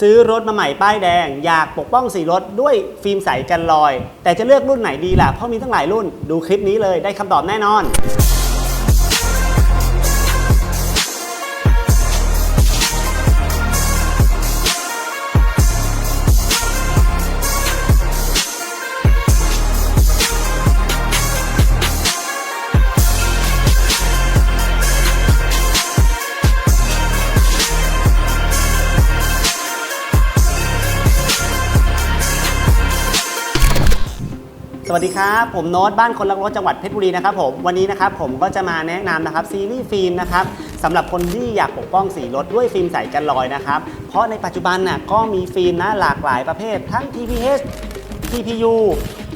ซื้อรถมาใหม่ป้ายแดง อยากปกป้องสีรถด้วยฟิล์มใสกันรอย แต่จะเลือกรุ่นไหนดีล่ะเพราะมีตั้งหลายรุ่น ดูคลิปนี้เลยได้คำตอบแน่นอน วัสดีครับ ผมโน้ตบ้านคนรักรถจังหวัดเพชรบุรีนะครับผมวันนี้นะครับผมก็จะมาแนะนำนะครับซีรีส์ฟิล์มนะครับสำหรับคนที่อยากปกป้องสีรถด้วยฟิล์มใสกันรอยนะครับ เพราะในปัจจุบันน่ะก็มีฟิล์มนะหลากหลายประเภท ทั้ง TPH TPU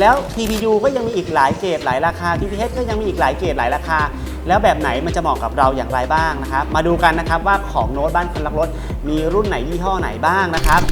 แล้ว TPU ก็ยังมีอีกหลายเกรดหลายราคา TPH ก็ยังมีอีกหลายเกรดหลายราคา แล้วแบบไหนมันจะเหมาะกับเราอย่างไรบ้างนะครับ มาดูกันนะครับว่าของโน้ตบ้านคนรักรถ มีรุ่นไหนยี่ห้อไหนบ้างนะครับ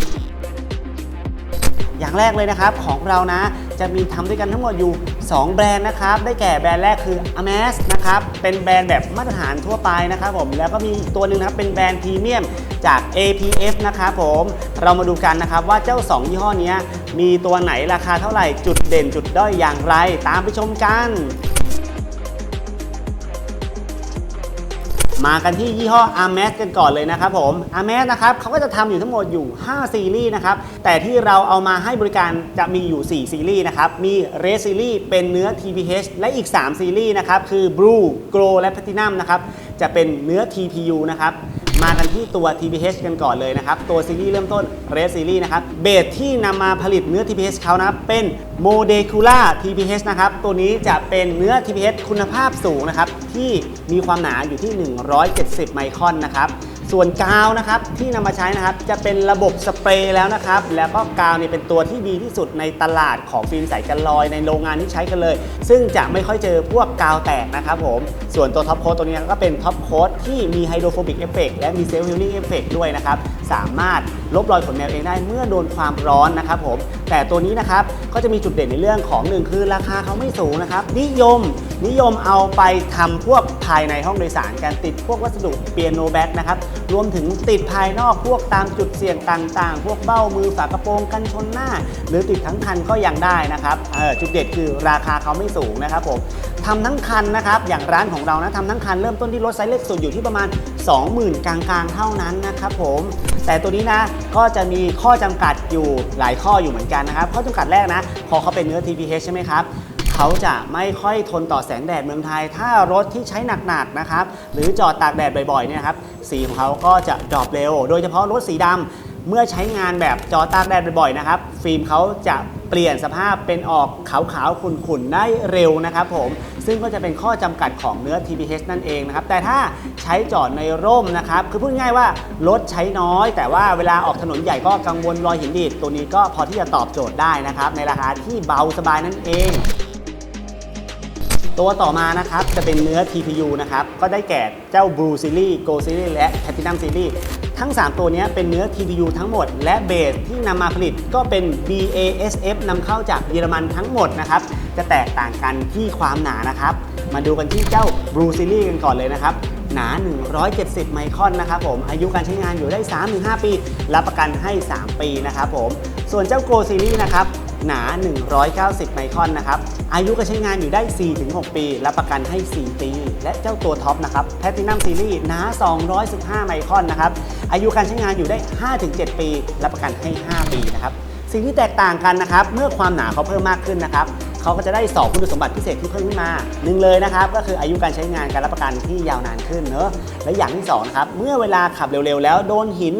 อย่างแรกเลยนะครับของเรานะ จะมีทำด้วยกันทั้งหมดอยู่ 2 แบรนด์นะครับ ได้แก่แบรนด์แรกคือ a m a s นะครับ เป็นแบรนด์แบบมาตรฐานทั่วไปนะครับผม แล้วก็มีตัวหนึ่งนะครับ เป็นแบรนด์พรีเมียมจาก APF นะครับผม เรามาดูกันนะครับว่าเจ้า 2 ยี่ห้อนี้มีตัวไหนราคาเท่าไหร่ จุดเด่นจุดด้อยอย่างไร ตามไปชมกัน มากันที่ยี่ห้อ a r m a s กันก่อนเลยนะครับผม a r m a s นะครับเขาก็จะทำอยู่ทั้งหมดอยู่ 5 ซีรีส์นะครับ แต่ที่เราเอามาให้บริการจะมีอยู่ 4 ซีรีส์นะครับ มี Red ซีรีส์เป็นเนื้อ TPH และอีก 3 ซีรีส์นะครับ คือ Blue Glow และ Platinum นะครับ จะเป็นเนื้อ TPU นะครับ มากันที่ตัว TPH กันก่อนเลยนะครับ ตัวซีรีส์เริ่มต้น Red Series นะครับ เบสที่นำมาผลิตเนื้อ TPH เขานะเป็น m o d e c u l a TPH นะครับ ตัวนี้จะเป็นเนื้อ TPH คุณภาพสูงนะครับ ที่มีความหนาอยู่ที่ 170 ไมครอนนะครับ ส่วนกาวนะครับที่นำมาใช้นะครับจะเป็นระบบสเปรย์แล้วนะครับ แล้วก็กาวเนี่ยเป็นตัวที่ดีที่สุดในตลาดของฟิล์มใสกันรอยในโรงงานที่ใช้กันเลย ซึ่งจะไม่ค่อยเจอพวกกาวแตกนะครับผมส่วนตัวท็อปโค้ดตัวนี้ก็เป็นท็อปโค้ดที่มีไฮโดรโฟบิกเอฟเฟกและมีเซลล์ฮิลลิ่งเอฟเฟกด้วยนะครับ สามารถลบรอยขนแมวเองได้เมื่อโดนความร้อนนะครับผมแต่ตัวนี้นะครับก็จะมีจุดเด่นในเรื่องของหนึ่งคือราคาเขาไม่สูงนะครับนิยมนิยมเอาไปทำพวกภายในห้องโดยสารการติดพวกวัสดุเปียโนแบ็กนะครับรวมถึงติดภายนอกพวกตามจุดเสี่ยงต่างๆ พวกเบ้ามือฝากระโปรงกันชนหน้า หรือติดทั้งคันก็ยังได้นะครับจุดเด่นคือราคาเขาไม่สูงนะครับผมทำทั้งคันนะครับ อย่างร้านของเรานะทำทั้งคันเริ่มต้นที่รถไซส์เล็กสุดอยู่ที่ประมาณ 20,000 กลางๆ เท่านั้นนะครับผม แต่ตัวนี้นะก็จะมีข้อจำกัดอยู่หลายข้ออยู่เหมือนกันนะครับ ข้อจำกัดแรกนะ พอเขาเป็นเนื้อ TPH ใช่ไหมครับเขาจะไม่ค่อยทนต่อแสงแดดเมืองไทย ถ้ารถที่ใช้หนักๆนะครับ หรือจอดตากแดดบ่อยๆเนี่ยครับ สีของเขาก็จะดรอปเร็ว โดยเฉพาะรถสีดำเมื่อใช้งานแบบจอตากแดดบ่อยๆนะครับ ฟิล์มเขาจะ เปลี่ยนสภาพเป็นออกขาวๆขุ่นๆ ได้เร็วนะครับผมซึ่งก็จะเป็นข้อจำกัดของเนื้อ TPH นั่นเองนะครับ แต่ถ้าใช้จอดในร่มนะครับ คือพูดง่ายว่ารถใช้น้อย แต่ว่าเวลาออกถนนใหญ่ก็กังวลรอยหินดีดตัวนี้ก็พอที่จะตอบโจทย์ได้นะครับ ในราคาที่เบาสบายนั่นเอง ตัวต่อมานะครับจะเป็นเนื้อ TPU นะครับ ก็ได้แก่เจ้า Blue Series Gold Series และ Platinum Series ทั้ง 3 ตัวนี้เป็นเนื้อ TPU ทั้งหมด และเบสที่นำมาผลิตก็เป็น BASF นำเข้าจากเยอรมันทั้งหมดนะครับ จะแตกต่างกันที่ความหนานะครับ มาดูกันที่เจ้า Blue Series กันก่อนเลยนะครับ หนา 170 ไมครอนนะครับผม อายุการใช้งานอยู่ได้ 3-5 ปี รับประกันให้ 3 ปีนะครับผม ส่วนเจ้า Gold Series นะครับ หนา 190 ไมครอนนะครับ อายุการใช้งานอยู่ได้ 4-6 ปี รับประกันให้ 4 ปี และเจ้าตัวท็อปนะครับแพทินัมซีรีส์หนา 215 ไมครอนนะครับ อายุการใช้งานอยู่ได้ 5-7 ปี รับประกันให้ 5 ปีนะครับ สิ่งที่แตกต่างกันนะครับ เมื่อความหนาเขาเพิ่มมากขึ้นนะครับ เขาก็จะได้สองคุณสมบัติพิเศษที่เพิ่มขึ้นมาหนึ่งเลยนะครับก็คืออายุการใช้งานการรับประกันที่ยาวนานขึ้นเนอะและอย่างที่สองนะครับเมื่อเวลาขับเร็วๆ แล้วโดนหิน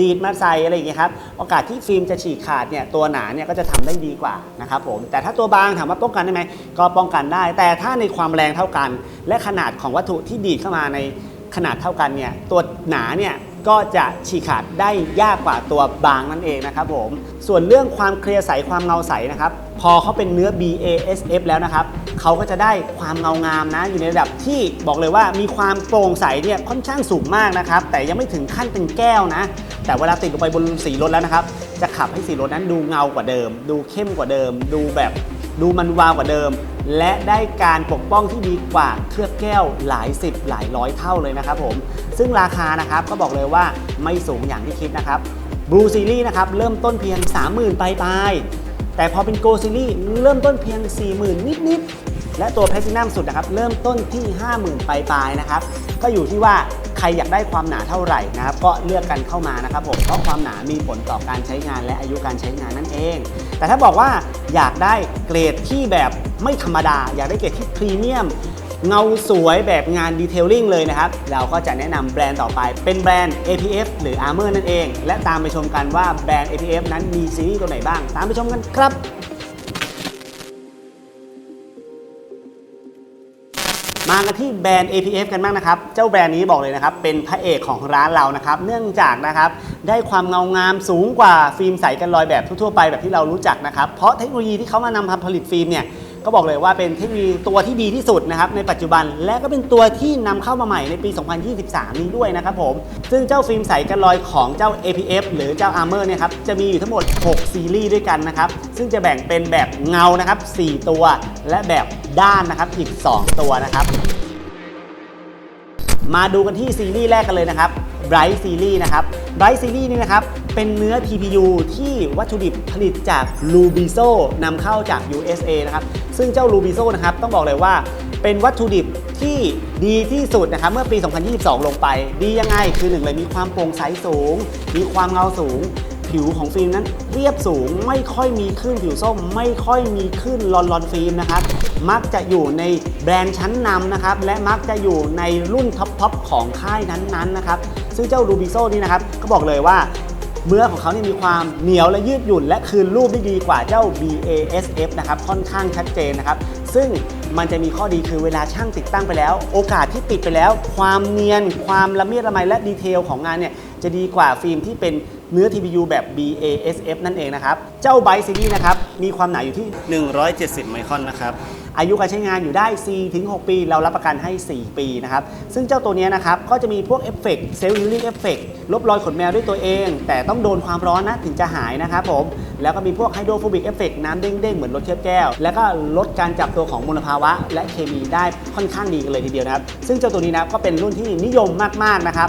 ดีดมาใส่อะไรอย่างเงี้ยครับโอกาสที่ฟิล์มจะฉีกขาดเนี่ยตัวหนาเนี่ยก็จะทำได้ดีกว่านะครับผมแต่ถ้าตัวบางถามว่าป้องกันได้ไหมก็ป้องกันได้ แต่ถ้าในความแรงเท่ากัน และขนาดของวัตถุที่ดีดเข้ามาในขนาดเท่ากันเนี่ยตัวหนาเนี่ย ก็จะฉีกขาดได้ยากกว่าตัวบางนั่นเองนะครับผมส่วนเรื่องความเคลียร์ใสความเงาใสนะครับพอเขาเป็นเนื้อ BASF แล้วนะครับเขาก็จะได้ความเงางามนะอยู่ในระดับที่บอกเลยว่ามีความโปร่งใสเนี่ยค่อนข้างสูงมากนะครับแต่ยังไม่ถึงขั้นเป็นแก้วนะ แต่เวลาติดลงไปบนสีรถแล้วนะครับ จะขับให้สีรถนั้นดูเงากว่าเดิม ดูเข้มกว่าเดิม ดูแบบดูมันวาวกว่าเดิม และได้การปกป้องที่ดีกว่าเคลือบแก้วหลายสิบหลายร้อยเท่าเลยนะครับผมซึ่งราคานะครับก็บอกเลยว่าไม่สูงอย่างที่คิดนะครับ Blue Series นะครับเริ่มต้นเพียง 30,000ปลายปลายแต่พอเป็น Gold Series เริ่มต้นเพียง 40,000 นิดๆและตัว Platinum สุดนะครับเริ่มต้นที่ 50,000ปลายปลายนะครับก็อยู่ที่ว่าใครอยากได้ความหนาเท่าไหร่นะครับก็เลือกกันเข้ามานะครับผมเพราะความหนามีผลต่อการใช้งานและอายุการใช้งานนั่นเอง แต่ถ้าบอกว่าอยากได้เกรดที่แบบ ไม่ธรรมดา อยากได้เกรดที่พรีเมียม เงาสวยแบบงานดีเทลลิ่งเลยนะครับ เราก็จะแนะนำแบรนด์ต่อไป เป็นแบรนด์ APF หรือ Armor นั่นเอง และตามไปชมกันว่าแบรนด์ APF นั้นมีซีรีส์ตัวไหนบ้าง ตามไปชมกันครับมากันที่แบรนด์ APF กันบ้างนะครับ เจ้าแบรนด์นี้บอกเลยนะครับ เป็นพระเอกของร้านเรานะครับ เนื่องจากนะครับ ได้ความเงางามสูงกว่าฟิล์มใสกันรอยแบบทั่วๆไปแบบที่เรารู้จักนะครับ เพราะเทคโนโลยีที่เขามานำทำผลิตฟิล์มเนี่ย ก็บอกเลยว่าเป็นเทคโนโลยีตัวที่ดีที่สุดนะครับในปัจจุบันและก็เป็นตัวที่นำเข้ามาใหม่ในปี 2023 นี้ด้วยนะครับผม ซึ่งเจ้าฟิล์มใสกันรอยของเจ้า APF หรือเจ้า Armor เนี่ยครับจะมีอยู่ทั้งหมด 6 ซีรีส์ด้วยกันนะครับ ซึ่งจะแบ่งเป็นแบบเงานะครับ 4 ตัว และแบบด้านนะครับอีก 2 ตัวนะครับ มาดูกันที่ซีรีส์แรกกันเลยนะครับ Bright Series นะครับ Bright Series นี่นะครับ เป็นเนื้อ TPU ที่วัตถุดิบผลิตจาก Lubiso นำเข้าจาก USA นะครับ ซึ่งเจ้า Lubiso นะครับ ต้องบอกเลยว่าเป็นวัตถุดิบที่ดีที่สุดนะครับเมื่อปี 2022 ลงไป ดียังไงคือหนึ่งเลยมีความโปร่งใสสูง มีความเงาสูง ผิวของฟิล์มนั้นเรียบสูง ไม่ค่อยมีคลื่นผิวส้ม ไม่ค่อยมีคลื่นลอนลอนฟิล์มนะครับมักจะอยู่ในแบรนด์ชั้นนำนะครับและมักจะอยู่ในรุ่นท็อปทอปของค่ายนั้นๆนะครับ ซึ่งเจ้ารูบิโซนี่นะครับก็บอกเลยว่าเนื้อของเขาเนี่ยมีความเหนียวและยืดหยุ่น และคืนรูปได้ดีกว่าเจ้า BASF นะครับค่อนข้างชัดเจนนะครับ ซึ่งมันจะมีข้อดีคือเวลาช่างติดตั้งไปแล้ว โอกาสที่ติดไปแล้ว ความเนียน ความละเมียดละไมและดีเทลของงานเนี่ยจะดีกว่าฟิล์มที่เป็นเนื้อ TPU แบบ BASF นั่นเองนะครับ เจ้าไบซีรีนะครับมีความหนาอยู่ที่ 170 ไมครอนนะครับ อายุการใช้งานอยู่ได้4-6ปี เรารับประกันให้ 4 ปีนะครับ ซึ่งเจ้าตัวนี้นะครับ ก็จะมีพวกเอฟเฟกต์เซลล์ฮิลลิ่งเอฟเฟกต์ลบรอยขนแมวด้วยตัวเอง แต่ต้องโดนความร้อนนะถึงจะหายนะครับผม แล้วก็มีพวกไฮโดรโฟบิกเอฟเฟกต์น้ำเด้งๆ เหมือนรถเชือแก้ว แล้วก็ลดการจับตัวของมลภาวะ และเคมีได้ค่อนข้างดีกันเลยทีเดียวนะครับ ซึ่งเจ้าตัวนี้นะก็เป็นรุ่นที่นิยมมากๆนะครับ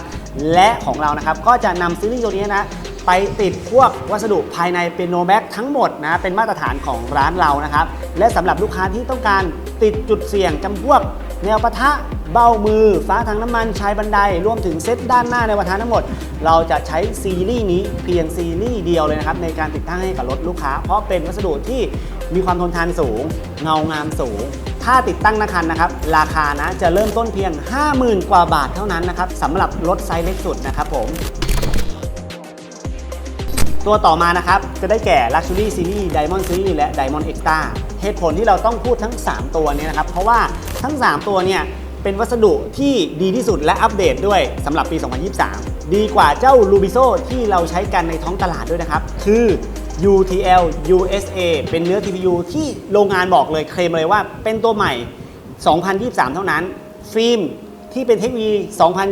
และของเรานะครับก็จะนำซีรีส์ตัวนี้นะไปติดพวกวัสดุภายในเป็นโนแบ็กทั้งหมดนะเป็นมาตรฐานของร้านเรานะครับ และสำหรับลูกค้าที่ต้องการติดจุดเสี่ยงจำพวก แนวปะทะเบ้ามือ ฟ้าทางน้ำมันชายบันได รวมถึงเซตด้านหน้าในวัฒนทั้งหมด เราจะใช้ซีรีส์นี้เพียงซีรีส์เดียวเลยนะครับ ในการติดตั้งให้กับรถลูกค้า เพราะเป็นวัสดุที่มีความทนทานสูง เงางามสูง ถ้าติดตั้งนะคันนะครับ ราคานะจะเริ่มต้นเพียง 50,000 กว่าบาทเท่านั้นนะครับสำหรับรถไซส์เล็กสุดนะครับผมตัวต่อมานะครับ จะได้แก่ Luxury Series Diamond Series และ Diamond Extra เหตุผลที่เราต้องพูดทั้ง 3 ตัวเนี้นะครับ เพราะว่าทั้ง 3 ตัวเนี่ยเป็นวัสดุที่ดีที่สุดและอัปเดตด้วยสำหรับปี 2023 ดีกว่าเจ้า Rubiso ที่เราใช้กันในท้องตลาดด้วยนะครับ คือ UTL USA เป็นเนื้อ TPU ที่โรงงานบอกเลยเคลมเลยว่าเป็นตัวใหม่ 2023 เท่านั้น ฟิล์มที่เป็นเทคโนโลยี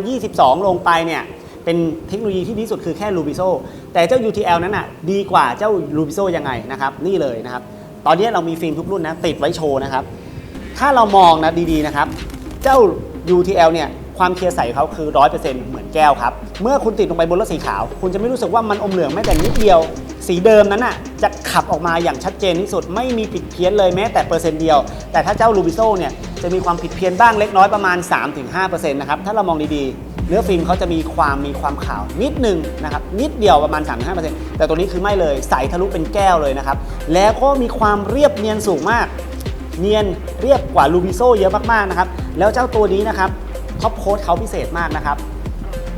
2022 ลงไปเนี่ยเป็นเทคโนโลยีที่ดีที่สุดคือแค่ Rubiso แต่เจ้า UTL นั้นอะดีกว่าเจ้า Rubiso ยังไงนะครับนี่เลยนะครับ ตอนนี้เรามีฟิล์มทุกรุ่นนะติดไว้โชว์นะครับ ถ้าเรามองนะดีๆนะครับ เจ้า UTL เนี่ยความเคลียร์ใสเขาคือ 100%เหมือนแก้วครับ เมื่อคุณติดลงไปบนรถสีขาว คุณจะไม่รู้สึกว่ามันอมเหลืองแม้แต่นิดเดียว สีเดิมนั้นน่ะจะขับออกมาอย่างชัดเจนที่สุด ไม่มีผิดเพี้ยนเลยแม้แต่เปอร์เซ็นต์เดียว แต่ถ้าเจ้า Rubiso เนี่ยจะมีความผิดเพี้ยนบ้างเล็กน้อยประมาณ 3-5%นะครับถ้าเรามองดีๆ เนื้อฟิล์มเขาจะมีความมีความขาวนิดนึงนะครับนิดเดียวประมาณ 3-5%แต่ตัวนี้คือไม่เลยใสทะลุเป็นแก้วเลยนะครับแล้วก็มีความเรียบเนียนสูงมาก เนียนเรียบกว่าลูบิโซเยอะมากๆนะครับแล้วเจ้าตัวนี้นะครับท็อปโค้ดเขาพิเศษมากนะครับ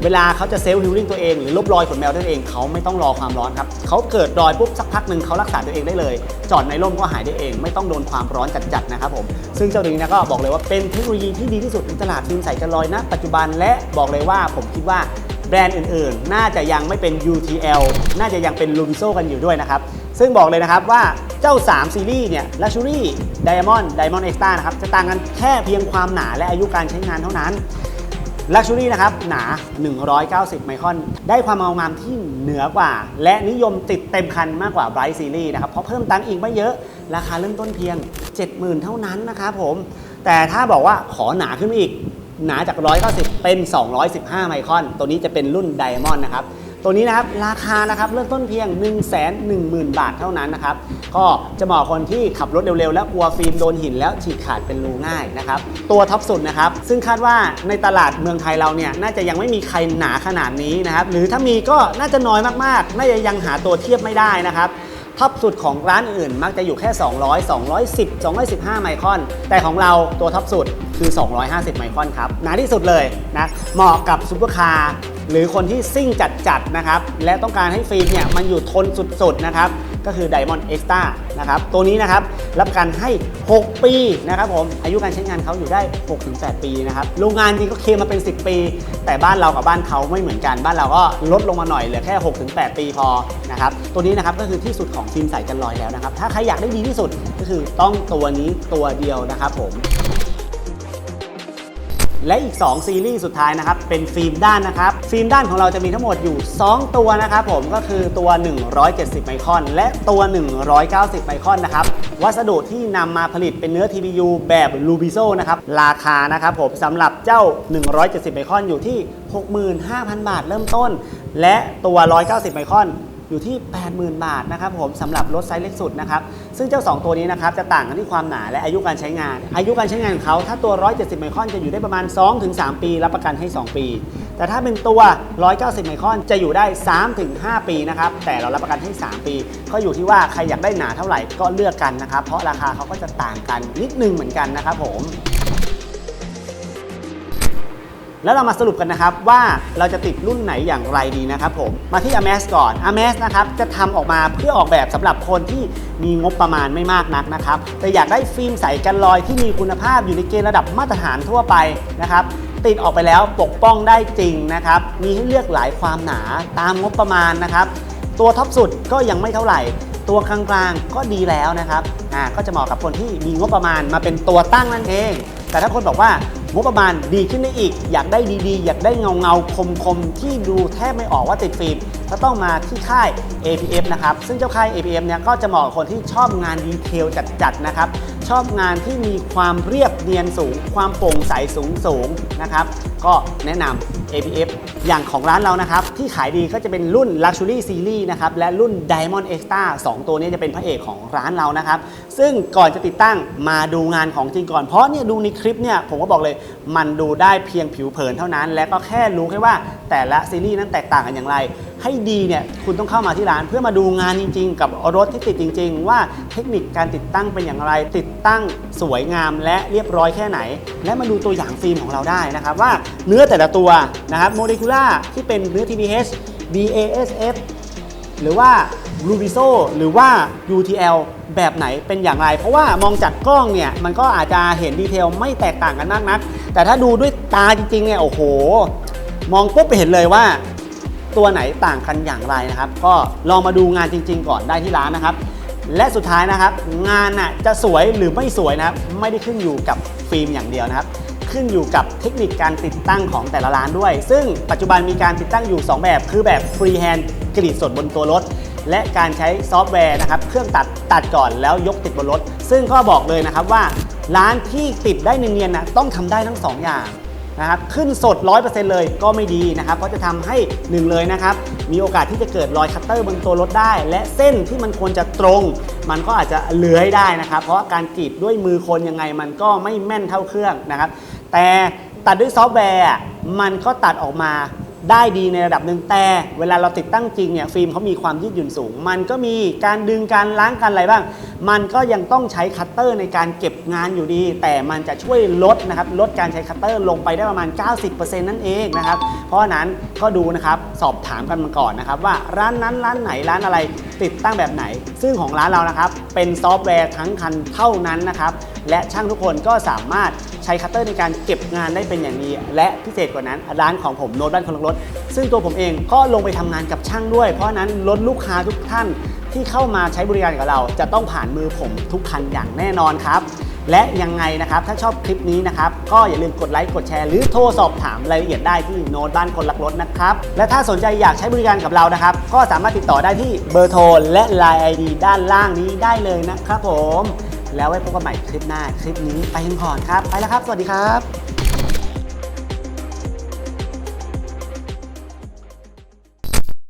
เวลาเขาจะเซลล์ฮิลลิ่งตัวเองหรือลบรอยขนแมวตัวเองเขาไม่ต้องรอความร้อนครับเขาเกิดรอยปุ๊บสักพักหนึ่งเขารักษาตัวเองได้เลย จอดในร่มก็หายได้เอง ไม่ต้องโดนความร้อนจัดๆนะครับผมซึ่งเจ้าตัวนี้นะก็บอกเลยว่าเป็นเทคโนโลยีที่ดีที่สุดในตลาดฟิล์มใสกันรอยณปัจจุบันและบอกเลยว่าผมคิดว่าแบรนด์อื่นๆ น่าจะยังไม่เป็น UTL น่าจะยังเป็น Lubiso กันอยู่ด้วยนะครับ ซึ่งบอกเลยนะครับว่าเจ้า 3 ซีรีส์เนี่ย Luxury Diamond Diamond Extra นะครับ จะต่างกันแค่เพียงความหนาและอายุการใช้งานเท่านั้น ลักชูรี่นะครับหนา 190 ไมครอน ได้ความเงางามที่เหนือกว่า และนิยมติดเต็มคันมากกว่าไบรท์ซีรีส์นะครับ เพราะเพิ่มตังค์อีกไม่เยอะ ราคาเริ่มต้นเพียง 70,000 เท่านั้นนะครับผม แต่ถ้าบอกว่าขอหนาขึ้นอีก หนาจาก 190 เป็น 215 ไมครอน ตัวนี้จะเป็นรุ่นไดมอนด์นะครับ ตัวนี้นะครับราคานะครับเริ่มต้นเพียง 1 1 0 0 0 0 บาทเท่านั้นนะครับ ก็จะเหมาะคนที่ขับรถเร็วๆ แล้วกลัวฟิล์มโดนหินแล้วฉีกขาดเป็นรูง่ายนะครับ ตัวท็อปสุดนะครับ ซึ่งคาดว่าในตลาดเมืองไทยเราเนี่ยน่าจะยังไม่มีใครหนาขนาดนี้นะครับ หรือถ้ามีก็น่าจะน้อยมากๆ น่าจะยังหาตัวเทียบไม่ได้นะครับท็อปสุดของร้านอื่นมักจะอยู่แค่ 200 210 215 ไมครอน แต่ของเราตัวท็อปสุดคือ 250 ไมครอนครับหนาที่สุดเลยนะเหมาะกับซุปเปอร์คาร์ หรือคนที่ซิ่งจัดๆนะครับและต้องการให้ฟิล์มเนี่ยมันอยู่ทนสุดๆนะครับก็คือ Diamond Extra นะครับตัวนี้นะครับรับกันให้ 6 ปีนะครับผมอายุการใช้งานเขาอยู่ได้ 6-8 ปีนะครับโรงงานจริงก็เคลมมาเป็น 10 ปี แต่บ้านเรากับบ้านเขาไม่เหมือนกัน บ้านเราก็ลดลงมาหน่อยเหลือแค่ 6-8 ปีพอนะครับตัวนี้นะครับก็คือที่สุดของฟิล์มใสกันรอยแล้วนะครับถ้าใครอยากได้ดีที่สุดก็คือต้องตัวนี้ตัวเดียวนะครับผม และอีก 2 ซีรีส์สุดท้ายนะครับ เป็นฟิล์มด้านนะครับ ฟิล์มด้านของเราจะมีทั้งหมดอยู่ 2 ตัวนะครับผมก็คือตัว 170 ไมครอน และตัว 190 ไมครอนนะครับ วัสดุที่นำมาผลิตเป็นเนื้อ TPU แบบ l u b i s o นะครับ ราคานะครับผมสำหรับเจ้า 170 ไมครอนอยู่ที่ 65,000 บาทเริ่มต้น และตัว 190 ไมครอน อยู่ที่ 80,000 บาทนะครับผมสำหรับรถไซส์เล็กสุดนะครับซึ่งเจ้า 2 ตัวนี้นะครับจะต่างกันที่ความหนาและอายุการใช้งาน อายุการใช้งานของเขาถ้าตัว 170 ไมครอนจะอยู่ได้ประมาณ 2-3 ปีรับประกันให้ 2 ปี แต่ถ้าเป็นตัว 190 ไมครอนจะอยู่ได้ 3-5 ปีนะครับแต่เรารับประกันให้ 3 ปี ก็อยู่ที่ว่าใครอยากได้หนาเท่าไหร่ก็เลือกกันนะครับเพราะราคาเขาก็จะต่างกันนิดนึงเหมือนกันนะครับผม แล้วเรามาสรุปกันนะครับว่าเราจะติดรุ่นไหนอย่างไรดีนะครับผมมาที่ a m a z ก่อน a m a z นะครับจะทำออกมาเพื่อออกแบบสำหรับคนที่มีงบประมาณไม่มากนักนะครับแต่อยากได้ฟิล์มใสกันรอยที่มีคุณภาพอยู่ในเกณฑ์ระดับมาตรฐานทั่วไปนะครับติดออกไปแล้วปกป้องได้จริงนะครับมีให้เลือกหลายความหนาตามงบประมาณนะครับตัวท็อปสุดก็ยังไม่เท่าไหร่ ตัวกลางๆก็ดีแล้วนะครับอ่าก็จะเหมาะกับคนที่มีงบประมาณมาเป็นตัวตั้งนั่นเอง แต่ถ้าคนบอกว่า งบประมาณดีขึ้นได้อีก อยากได้ดีๆ อยากได้เงาเงาๆคมที่ดูแทบไม่ออกว่าติดฟิล์มก็ต้องมาที่ค่าย APF นะครับ ซึ่งเจ้าค่าย APF เนี่ยก็จะเหมาะกับคนที่ชอบงานดีเทลจัดๆนะครับ ชอบงานที่มีความเรียบเนียนสูง ความโปร่งใสสูงสูงๆนะครับ ก็แนะนำ APF อย่างของร้านเรานะครับ ที่ขายดีก็จะเป็นรุ่น Luxury Series นะครับ และรุ่น Diamond Extra 2 ตัวนี้จะเป็นพระเอกของร้านเรานะครับซึ่งก่อนจะติดตั้งมาดูงานของจริงก่อน เพราะเนี่ยดูในคลิปเนี่ยผมก็บอกเลยมันดูได้เพียงผิวเผินเท่านั้น และก็แค่รู้แค่ว่าแต่ละซีรีส์นั้นแตกต่างกันอย่างไร ให้ดีเนี่ยคุณต้องเข้ามาที่ร้านเพื่อมาดูงานจริง ๆ กับรถที่ติดจริง ๆ ว่าเทคนิคการติดตั้งเป็นอย่างไร ติดตั้งสวยงามและเรียบร้อยแค่ไหน และมาดูตัวอย่างฟิล์มของเราได้นะครับว่าเนื้อแต่ละตัวนะครับโมเลกุล่าที่เป็นเนื้อ TPH BASF หรือว่า r u b i s o หรือว่า UTL แบบไหนเป็นอย่างไร เพราะว่ามองจากกล้องเนี่ยมันก็อาจจะเห็นดีเทลไม่แตกต่างกันมากนัก แต่ถ้าดูด้วยตาจริงๆเนี่ยโอ้โห มองปุ๊บไปเห็นเลยว่า ตัวไหนต่างกันอย่างไรนะครับ ก็ลองมาดูงานจริง ๆ ก่อนได้ที่ร้านนะครับ และสุดท้ายนะครับ งานน่ะจะสวยหรือไม่สวยนะครับ ไม่ได้ขึ้นอยู่กับฟิล์มอย่างเดียวนะครับขึ้นอยู่กับเทคนิคการติดตั้งของแต่ละร้านด้วย ซึ่งปัจจุบันมีการติดตั้งอยู่ 2 แบบ คือแบบฟรีแฮนด์กรีดสดบนตัวรถ และการใช้ซอฟต์แวร์นะครับเครื่องตัดตัดก่อนแล้วยกติดบนรถ ซึ่งก็บอกเลยนะครับว่าร้านที่ติดได้เนียนๆนะต้องทำได้ทั้งสองอย่างนะครับขึ้นสด 100%เลยก็ไม่ดีนะครับเพราะจะทำให้หนึ่งเลยนะครับมีโอกาสที่จะเกิดรอยคัตเตอร์บนตัวรถได้ และเส้นที่มันควรจะตรง มันก็อาจจะเลื้อยได้นะครับ เพราะการกรีดด้วยมือคนยังไงมันก็ไม่แม่นเท่าเครื่องนะครับ แต่ตัดด้วยซอฟต์แวร์มันก็ตัดออกมา ได้ดีในระดับหนึ่งแต่เวลาเราติดตั้งจริงเนี่ยฟิล์มเขามีความยืดหยุ่นสูง มันก็มีการดึงการล้างการอะไรบ้าง มันก็ยังต้องใช้คัตเตอร์ในการเก็บงานอยู่ดี แต่มันจะช่วยลดนะครับลดการใช้คัตเตอร์ลงไปได้ประมาณ 90%นั่นเองนะครับเพราะนั้นก็ดูนะครับสอบถามกันมาก่อนนะครับว่าร้านนั้นร้านไหนร้านอะไรติดตั้งแบบไหน ซึ่งของร้านเรานะครับเป็นซอฟต์แวร์ทั้งคันเท่านั้นนะครับและช่างทุกคนก็สามารถ ช้คัตเตอร์ในการเก็บงานได้เป็นอย่างดี และพิเศษกว่านั้นร้านของผมโน้ตบ้านคนลังรถ ซึ่งตัวผมเองก็ลงไปทำงานกับช่างด้วย เพราะนั้นรถลูกค้าทุกท่านที่เข้ามาใช้บริการกับเรา จะต้องผ่านมือผมทุกคันอย่างแน่นอนครับและยังไงนะครับ ถ้าชอบคลิปนี้นะครับ ก็อย่าลืมกดไลค์กดแชร์หรือโทรสอบถามรายละเอียดได้ที่โน้ตบ้านคนรักรถนะครับ และถ้าสนใจอยากใช้บริการกับเรานะครับ ก็สามารถติดต่อได้ที่เบอร์โทรและ Line ID ด้านล่างนี้ได้เลยนะครับผม แล้วไว้พบกันใหม่คลิปหน้า คลิปนี้ไปกันก่อนครับ ไปแล้วครับ สวัสดีครับ